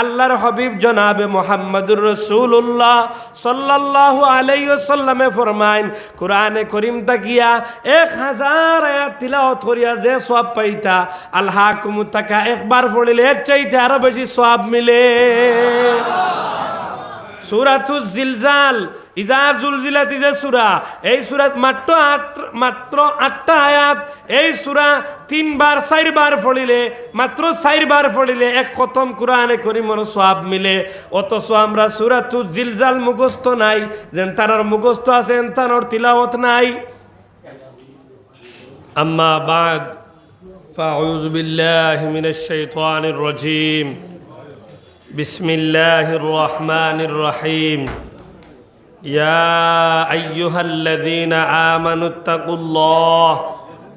আল্লাহর হবিব জনাবে মোহাম্মদুর রসুল্লাহ সাল্লাহ আলাইসাল্লামে ফরমাইন, কোরআনে করিম তাকিয়া, এক হাজার আয়াত করিয়া যে সব পাইতা আল্লাহ কুমু তাকা, একবার পড়িলে এর চাইতে আরও বেশি সব মিলে। সুরাতুল জিলজাল ইজার জুলজিলাতি যে সুরা এই সুরাত মাত্র আট মাত্র আটটা আয়াত এই সুরা তিনবার চারবার পড়িলে মাত্র চারবার পড়িলে এক খতম কোরআনে করিমর সব মিলে অথচ আমরা সুরাতু জিলজাল মুখস্থ নাই যেন তার মুখস্থ আছে তানোর তিলাওয়াত নাই আম্মা বাদ فأعوذ بالله من الشيطان الرجيم بسم الله الرحمن الرحيم يا أيها الذين آمنوا اتقوا الله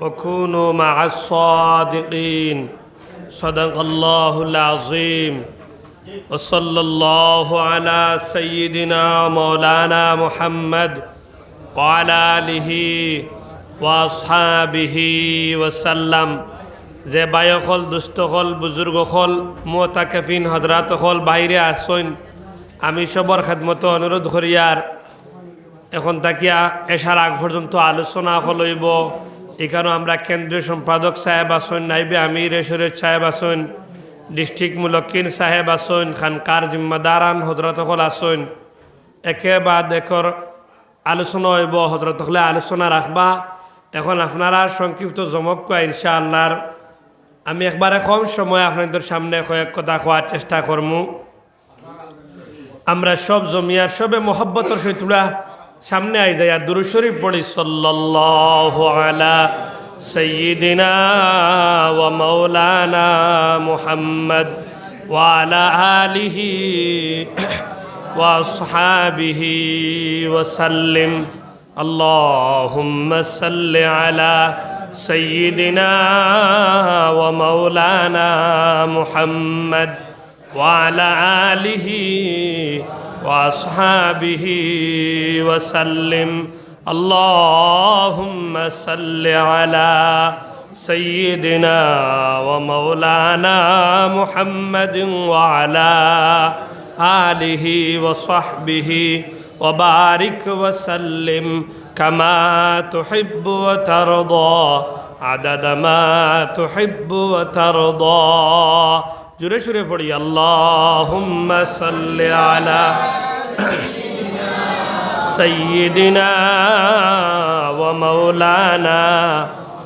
وكونوا مع الصادقين صدق الله العظيم وصلى الله على سيدنا مولانا محمد وعلى آله وأصحابه وسلم যে বায়ক হল দুস্থ হল বুজুর্গ হল মোতাকেফিন হজরাত হল বাইরে আসইন আমি সবর খেদমতো অনুরোধ করিয়ার এখন তাকিয়া এসার আগ পর্যন্ত আলোচনা হলইব এখানেও আমরা কেন্দ্রীয় সম্পাদক সাহেব আসন নাইবে আমির এসরের সাহেব আসন ডিস্ট্রিক্ট মুলকিন সাহেব আসন খানকার জিম্মাদারান হজরত হল আসন একে বাদ একর আলোচনা হইব হজরত হলে আলোচনা রাখবা। এখন আপনারা সংক্ষিপ্ত জমক কয় ইনশাআল্লাহর আমি একবারে কম সময় আপনাদের সামনে কয়েক কথা কোয়ার চেষ্টা করমু আমরা সব জমিয়ার সবে মোহব্বতর সহিতুরা সামনে আই যাই আর দুরু শরীফ পড়ি সাল্লাল্লাহু আলা সাইয়্যিদিনা ওয়া মাওলানা মুহাম্মদ ওয়া আলা আলিহি ওয়া আসহাবিহি ওয়া সাল্লিম اللهم صل على سيدنا ومولانا محمد وعلى آله وأصحابه وسلم. اللهم صل على سيدنا ومولانا محمد وعلى آله وصحبه وبارك وسلم. كما تحب وترضى عدد ما تحب وترضى জুড়ে সুরে পড়ি اللهم صل على سيدنا ومولانا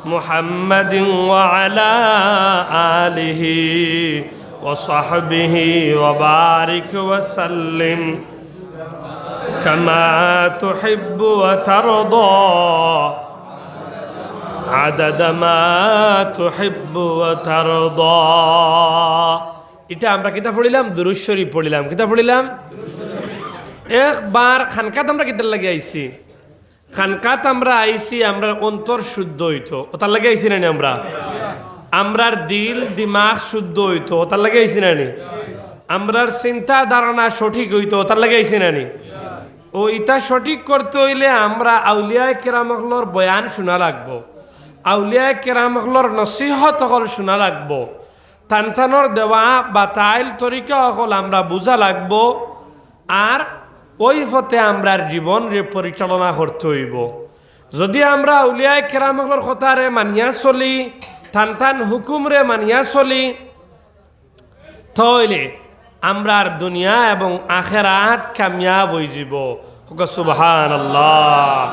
محمد وعلى آله وصحبه وبارك وسلم كما تحب وترضى عدد ما تحب وترضى এটা আমরা কিতাব পড়িলাম দুরুশ্বরী পড়িলাম কিতাব পড়িলাম একবার খানকাত আমরা কিতাব লাগে আইছি খানকাত আমরা আইছি আমরা অন্তর শুদ্ধ হইতো ওটার লাগে আইছি না আমরা আমরার দিল দিমাগ শুদ্ধ হইতো ওটার লাগে আইছি না আমরার চিন্তা ধারণা সঠিক হইতো ওটার লাগে আইছি না ও ইটা সঠিক করতে হইলে আমরা আউলিয়া কেরামকলর বয়ান শোনা লাগবো। আউলিয়া কেরামকলর নসিহত হল শোনা লাগবো। টানটানোর দেওয়া বা তাইল তরিকা হল আমরা বুঝা লাগবো আর ওই পথে আমরার জীবন পরিচালনা করতে হইব। যদি আমরা আউলিয়া কেরামকলর কথারে মানিয়া চলি টান টান হুকুম রে মানিয়া চলি, তাহলে আমরার দুনিয়া এবং আখেরাত কামিয়াব হয়ে যাব সুবহান আল্লাহ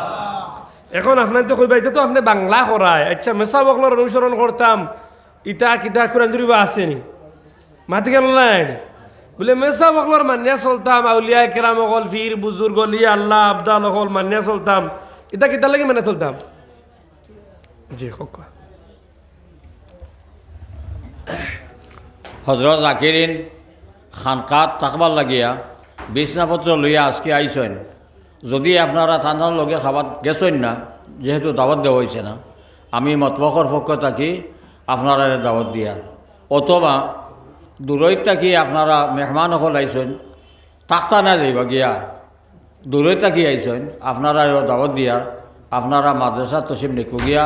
এখন আপনার তো কইবা, এটা তো আপনি বাংলা করায়। আচ্ছা মেসা বকলর অনুসরণ করতাম। ইটা কিতা কোরআন জুড়িব আসেনি। মাতি কেন বলে, মেসা বকলর মানিয়া চলতাম। আউলিয়া কেরাম অকল ফির বুজুর্গ, লিয়া, আল্লাহ, আবদাল অকল মানিয়া চলতাম। ইটা কিতা লাগে মানে চলতাম? জি হোক হজরত জাকিরিন খানকাত থাকবার লাগিয়া বিছনাপত্র লইয়া আজকে আইসেন। যদি আপনারা ঠান্ডার লগে খাবার গেছেন না, যেহেতু দাওয়াত দেওয়া হয়েছে না, আমি মতবকর পক্ষ থাকি আপনারা দাওয়াত দিয়ার অথবা দূরৈত থাকি আপনারা মেহমান সকল আইসেন তাকতা না যাইবা গিয়া। দূরৈত থাকি আইসেন আপনারা দাওয়াত দিয়ার আপনারা মাদ্রাসা তসিম নিকু গিয়া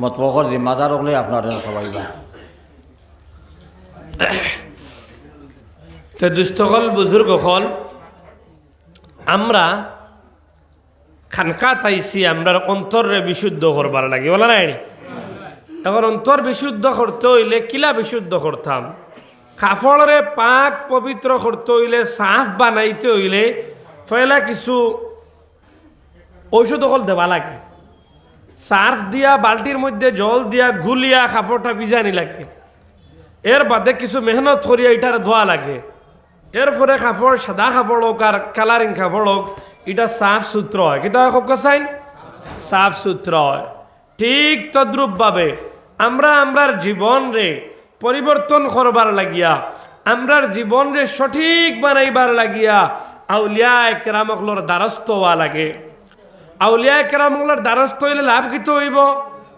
মতবকর জিম্মাদার হলে আপনারা খাবাইবা দুস্থকল বুজুর্গ হল আমরা খানকা তাইছি আমরা অন্তরে বিশুদ্ধ করবার লাগে, বলা নাই এখন অন্তর বিশুদ্ধ করতে হইলে কিলা বিশুদ্ধ করতাম? কাপড়রে পাক পবিত্র করতে হইলে, সাফ বানাইতে হইলে পয়লা কিছু ঔষধ অকল দেওয়া লাগে। সার্ফ দিয়া, বালতির মধ্যে জল দিয়া, গুলিয়া কাপড়টা ভিজানি লাগে। এর বাদে কিছু মেহনত করিয়া এটার ধোয়া লাগে। এরপরে কাপড় সাদা কাপড় হোক আর কালারিং কাপড় হোক এটা সাফ সুত্র হয়। কিন্তু চাইন সাফ সুত্র হয়। ঠিক তদ্রূপভাবে আমরা আমরার জীবন রে পরিবর্তন করবার লাগিয়া, আমরার জীবন রে সঠিক বানাইবার লাগিয়া আউলিয়া একরামকলোর দ্বারস্থ হওয়া লাগে। আউলিয়া কেরামগুলার দ্বারস্থ হইলে লাভ কিত হইব?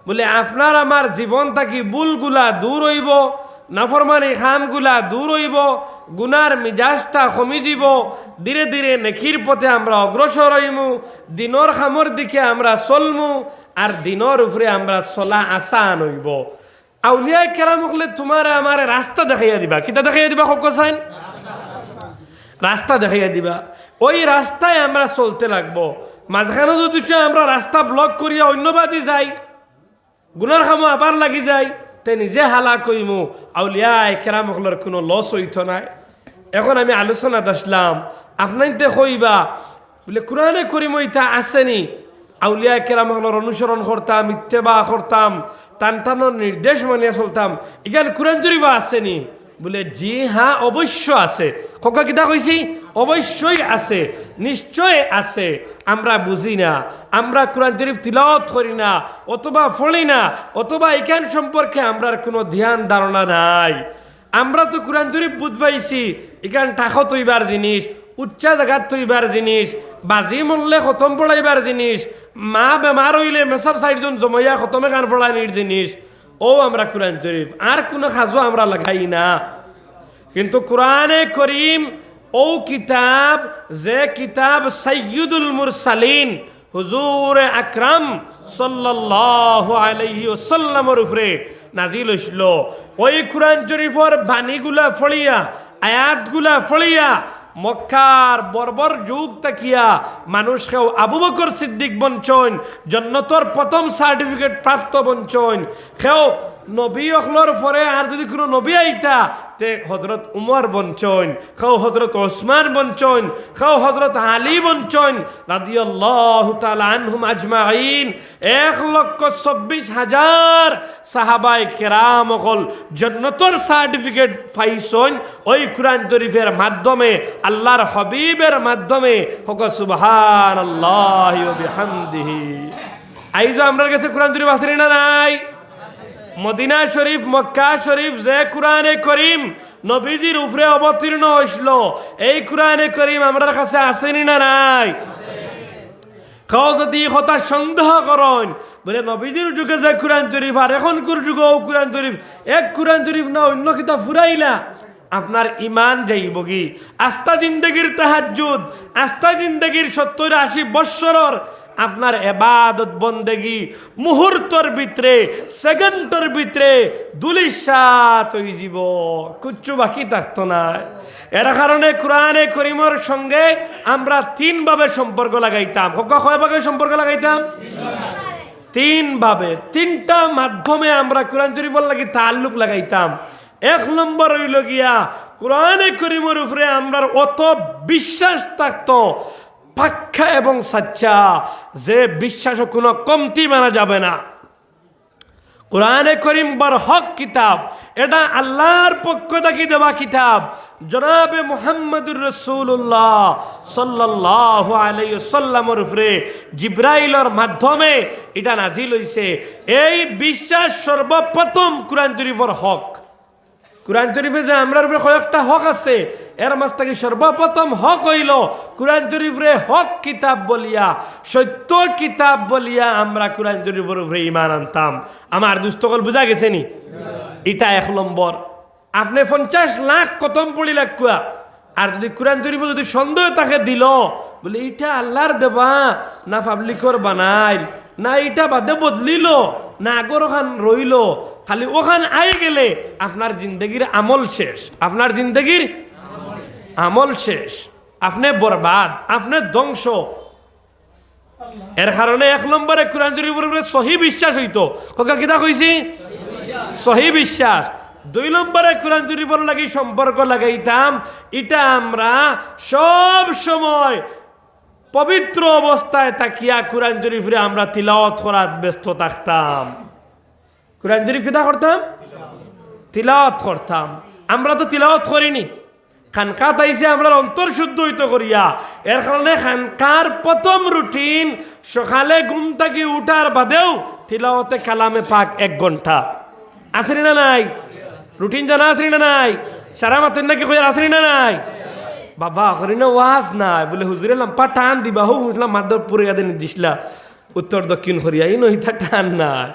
বলে, আপনার আমার জীবন থাকি বুলগুলা দূর হইব? নাফরমানি খামগুলা দূর হইব, গুনার মিজাজটা কমি যাব। ধীরে ধীরে নেখির পথে আমরা অগ্রসর হইমু, দিনর খামর দিকে আমরা চলমু, আর দিনর উপরে আমরা চলা আসান হইব। আউলিয়া কেরামকলে তোমার আমার রাস্তা দেখাইয়া দিবা। কিতা দেখাইয়া দিবা কক সাইন রাস্তা দেখাইয়া দিবা। ওই রাস্তায় আমরা চলতে লাগবো। মাঝখানে যদি আমরা রাস্তা ব্লক করিয়া অন্যবাদী যাই, গুনার খামো আবার লাগি যাই তে নিজে হালা কইমু। আউলিয়া কেরামকলের কোনো লস হইত নাই। এখন আমি আলোচনাত আসলাম আপনাইতে কইবা, বলে কোরআনে করিম ইতা আসেনি আউলিয়া কেরামকলের অনুসরণ করতাম, ইত্তেবা করতাম, টান টানোর নির্দেশ মানিয়া চলতাম। ইগান কোরআন জরিবা আসেনি বলে, জি হ্যাঁ অবশ্য আছে। ককা কিতা কইছি? অবশ্যই আছে, নিশ্চয় আছে। আমরা বুঝি না, আমরা কোরআন শরীফ তিলাওয়াত করি না, অথবা ফলি না, অথবা এখান সম্পর্কে আমরা কোনো ধ্যান, ধারণা নাই। আমরা তো কোরআন শরীফ বুঝবাইছি, এখান টাকা তৈবার জিনিস, উচ্চা জায়গাত তৈবার জিনিস, বাজি মরলে খতম পড়াইবার জিনিস, মা বেমার হইলে মেসাব সাইডজন জমাইয়া খতমে গান পড়ানির জিনিস ও আমরা কোরআন শরীফ আর কোনো খাজো আমরা লাগাই না। কিন্তু কোরআনে করিম, ও কিতাব, যে কিতাব সৈয়দুল মুরসালিন, হুজুর আকরাম সাল্লাল্লাহু আলাইহি ওয়াসাল্লামের উপরে নাজিল হইছিল। ওই কোরআন শরীফের বাণীগুলা ফড়িয়া আয়াতগুলা ফড়িয়া মক্কার বর্বর যুগ তাকিয়া মানুষকেও আবু বকর সিদ্দিক বঞ্চন জন্নতর প্রথম সার্টিফিকেট প্রাপ্ত বঞ্চন সেও নবী অখলর পরে আর যদি কোনো নবী আইতা তে হজরত উমর বঞ্চন খাও হজরত ওসমান বঞ্চন খাও হজরত আলী বঞ্চন রাদিয়াল্লাহু আনহুম আজমাইন এক লক্ষ চব্বিশ হাজার সাহাবাই কেরাম অকল জন্নতর সার্টিফিকেট পাইছন ওই কোরআন শরীফের মাধ্যমে, আল্লাহর হবিবের মাধ্যমে। হক আইজ আমরার কাছে কোরআন শরীফ আছে না নাই? মদিনা শরীফ, মক্কা শরীফ যে কোরআনে করিম নবীজির উপরে অবতীর্ণ হইছিল, এই কোরআনে করিম আমরার কাছে আসেনি না নাই? খাও যদি কথা সন্দেহ করেন, বলে নবীজির যুগে যে কোরআন শরীফ আর এখনকার যুগেও কোরআন শরীফ, এক কোরআন শরীফ না, অন্য কিতা ফুরাইলা। আপনার ইমান যাইব কি? আস্থা জিন্দগির তাহাজুদ আস্থা জিন্দগির সত্তর আশি বৎসরর আপনার এবাদত বন্দেগি মুহূর্তর ভিতরে, সেকেন্ডর ভিতরে দুলিশাত হয়ে যাব কুচ্ছু বাকি থাকতো না। এর কারণে কোরআনে করিমর সঙ্গে আমরা তিনভাবে সম্পর্ক লাগাইতাম। কয়ভাবে সম্পর্ক লাগাইতাম? তিন ভাবে তিনটা মাধ্যমে আমরা কোরআন শরীফের লাগি তাল্লুক লাগাইতাম। এক নম্বর হইল গিয়া, কোরআনে করিমের উপরে আমরা অত বিশ্বাস থাকতো পাক্ষা এবং সাচ্চা, যে বিশ্বাস কোনো কমতি মানা যাবে না। কোরআনে করিম বর হক কিতাব, এটা আল্লাহর পক্ষ থেকে দেওয়া কিতাব। জনাবে মুহাম্মদুর রসুল্লাহ সাল্লাহ আলাইসাল্লামর উপরে জিব্রাইলর মাধ্যমে এটা নাজিল হইছে। এই বিশ্বাস সর্বপ্রথম কোরআন শরীফর হক। কোরআন শরীফে যে আমরার উপরে কয়েকটা হক আছে, এর মাঝ থেকে সর্বপ্রথম হক হইল কোরআন শরীফরে হক কিতাব বলিয়া, সত্য কিতাব বলিয়া আমরা কোরআন শরীফের উপরে ইমান আনতাম। আমার দুস্তকল বোঝা গেছে নি? এটা এক নম্বর। আপনি পঞ্চাশ লাখ কতম পড়ি লাগুয়া, আর যদি কোরআন শরীফে যদি সন্দেহ তাকে দিল, বলে এটা আল্লাহর দেবা, না পাবলিকর বানাই না এটা বাদে বদলিল, না আগর ওখান রইল খালি ওখান আই গেলে আপনার জিন্দগির আমল শেষ। আপনার জিন্দগির আমল শেষ। আপনি বরবাদ, আপনি ধ্বংস। এর কারণে এক নম্বরে কোরআন উপরে সহি বিশ্বাস হইতো। কাকা কিতা কইছি? সহি বিশ্বাস। দুই নম্বরে কোরআন শরীফের লাগি সম্পর্ক লাগাইতাম। এটা আমরা সব সময় পবিত্র অবস্থায় তাকিয়া কোরআন শরীফরে আমরা তিলাওয়াত করার ব্যস্ত থাকতাম। কোরআন শরীফ কিতা করতাম? তিলাওয়াত করতাম। আমরা তো তিলাওয়াত করিনি। খানকাত আইসে আমরা অন্তর শুদ্ধ হইতে করিয়া। এর কারণে খানকার প্রথম রুটিন, সকালে ঘুম থেকে উঠার বাদেও তিলাওয়াতে কালামে পাক এক ঘণ্টা। আসরি না নাই? রুটিন জানা আসরি না নাই? সারা মাতের নাকি কই আসরি না নাই? বাবা, করি না ওয়াজ নাই বলে, হুজুরে লাম্পা টান দিবা। হো উঠলাম মাদর পুরে গাদে দিছিলা উত্তর দক্ষিণ করিয়া নহিতা টান নাই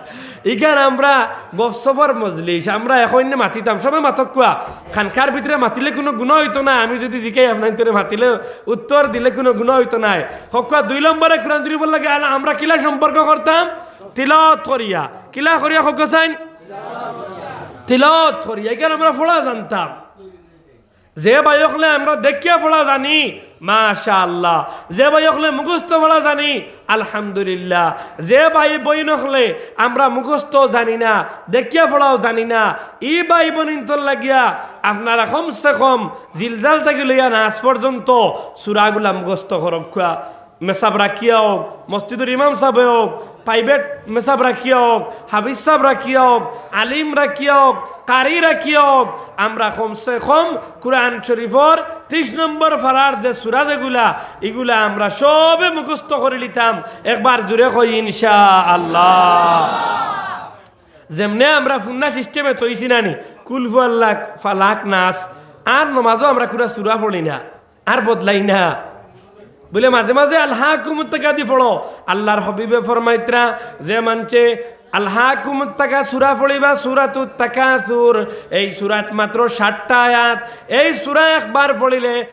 ইখান আমরা গপসফর মজলিস আমরা এখন মাতিতাম সবাই মাতক কুয়া খানকার ভিতরে মাতিলে কোনো গুণ হইতো না আমি যদি জিকাই আপনার ভিতরে মাতিলে উত্তর দিলে কোনো গুণ হইতো নাই। হকুয়া দুই নম্বরে কোরআন জুড়ি লাগে আমরা কিলা সম্পর্ক করতাম তিলত করিয়া কিলা করিয়া হকুয়া চাইন? তিলত করিয়া এখানে আমরা ফোড়া জানতাম। যে বায়কলে আমরা দেখিয়া পড়া জানি মাশা আল্লাহ যে বায়কলে মুখস্থ পড়া জানি, আলহামদুলিল্লাহ। যে ভাই বই নকলে আমরা মুখস্থ জানি না, দেখিয়া পড়াও জানি না। ই ভাই বনিন্তর লাগিয়া আপনারা কমসে কম জিলজাল থেকে লইয়া নাচ পর্যন্ত সুরাগুলা মুখস্থ করক্ষা মেসাব রাখিয়া হোক মসজিদুর ইমাম সাহেব হোক প্রাইভেট মেসাব রাখিয়া হোক হাবিজ সাহেব রাখিয়া হোক আলিম রাখিয়া হোক কারি রাখিয়া হোক আমরা কমসে কম কোরআন শরীফর ত্রিশ নম্বর ফারার যে সুরা যেগুলা এগুলা আমরা সবে মুখস্থ করে লিতাম একবার জুড়ে কই ইনশা আল্লাহ যেমনে আমরা ফুন্না সিস্টেমে তৈছি নানি কুলফু আল্লাহ ফালাক নাচ আর নমাজও আমরা কুরা সুরা পড়ি না, আর বদলাই না। বলে মাঝে মাঝে আল্লাহ কুমুত্তাকা দি পড়ো, আল্লাহর হবিবে ফরমাইত্রা, যে মানছে আল্লাহ তাকা সুরা পড়িবা সুরাতু তাকাসুর। এই সুরাত মাত্র ষাটটা আয়াত। এই সুরা একবার পড়িলে